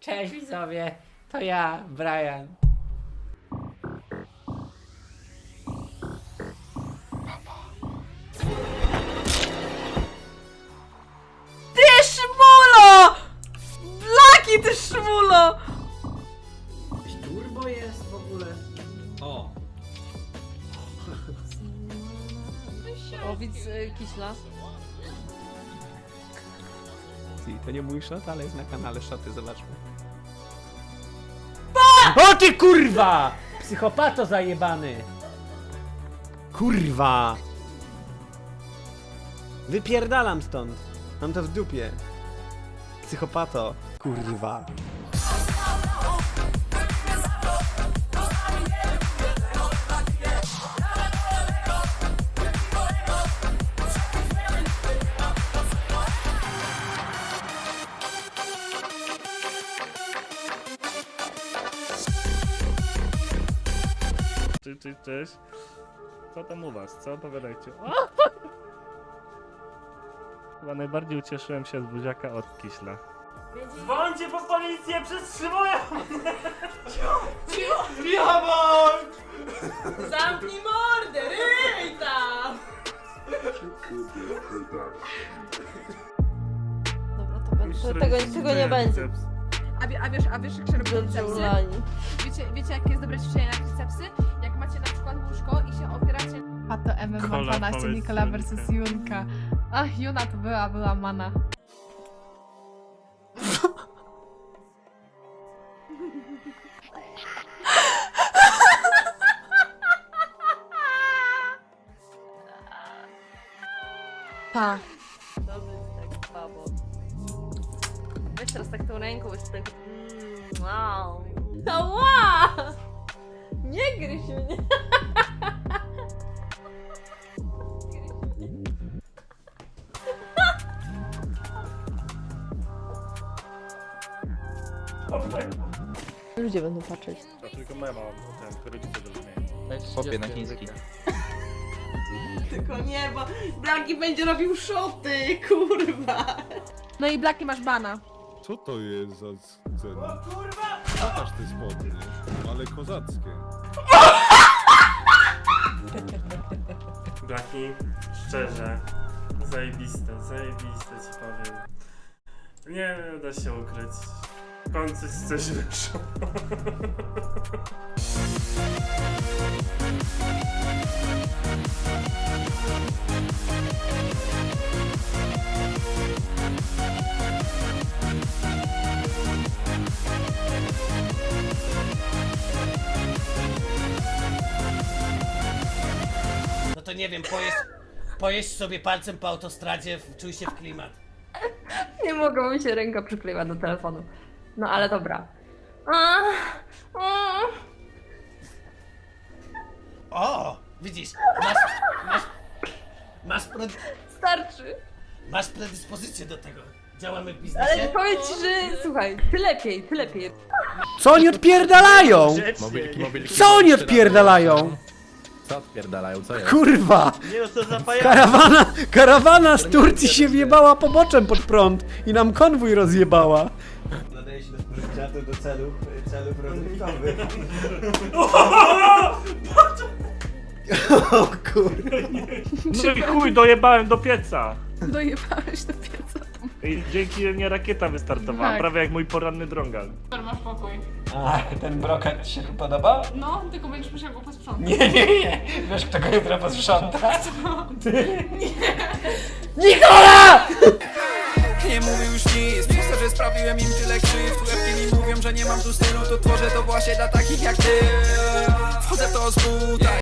Cześć widzowie, to ja, Brian. Ty szmulo! Blaki ty szmulo! Jakiś turbo jest w ogóle. O! O, widz y, To nie mój shot, ale jest na kanale shoty, zobaczmy. O ty kurwa! Psychopato zajebany! Kurwa! Wypierdalam stąd. Mam to w dupie. Psychopato. Kurwa. Cześć, cześć, cześć. Co tam u was? Co opowiadajcie? Chyba najbardziej ucieszyłem się z buziaka od Kiśla. Dzwońcie po policję, przetrzymują! Zamknij mordę, ryj tam! Dobra, to, będzie, to tego, tego nie będzie. A, wie, a wiesz, a wiesz jak się robi tricepsy? Dziulani. Wiecie, wiecie jakie jest dobre ćwiczenie na tricepsy? Macie na przykład łóżko i się opieracie... A to MMA Kola 12 powiedz Nikola versus Junka. Ach, Juna to była, była mana. Pa. Dobry tak, babo. Weź teraz tak tą ręką, weź tak... Mm, wow. Mnie. Ludzie będą patrzeć. To tylko mama, ten, rodzice zrozumieli. Chłopie na chiński. Tylko nie, bo Blaki będzie robił szoty, kurwa. No i Blaki masz bana. Co to jest za scena? O kurwa! Pokaż te spodnie, ale kozackie. Blaki, szczerze, zajebiste, zajebiste ci powiem. Nie da się ukryć. W końcu coś wyszło. nie wiem, pojeść, pojeść sobie palcem po autostradzie, czuj się w klimat. Nie mogę, mi się ręka przykleiła do telefonu. No ale dobra. A, a. O, widzisz, masz, masz, masz, pred, Starczy. masz predyspozycję do tego. Działamy w Ale biznesie. powiem ci, że słuchaj, ty lepiej, ty lepiej. Co oni odpierdalają? Mobilki, mobilki. Co oni odpierdalają? Co odpierdalają? Co jest? Kurwa! Nie no, co za Karawana, karawana z Turcji się wjebała poboczem pod prąd i nam konwój rozjebała. Nadaje się do spożycia to do celów, celów rozrywkowych. O kurwa. No i chuj, dojebałem do pieca. Dojebałeś do pieca. I dzięki mnie rakieta wystartowała, Tak. prawie jak mój poranny drągal. Super, masz pokój. A, ten brokat ci się podoba? No, tylko będziesz musiał go posprzątać. Nie, nie, nie. Wiesz kto go jutro posprząta? Nikola! Nie mówię już nic, przez to, że sprawiłem im tyle krzywd Łebki mi mówią, że nie mam tu stylu To tworzę to właśnie dla takich jak ty Wchodzę w to z buta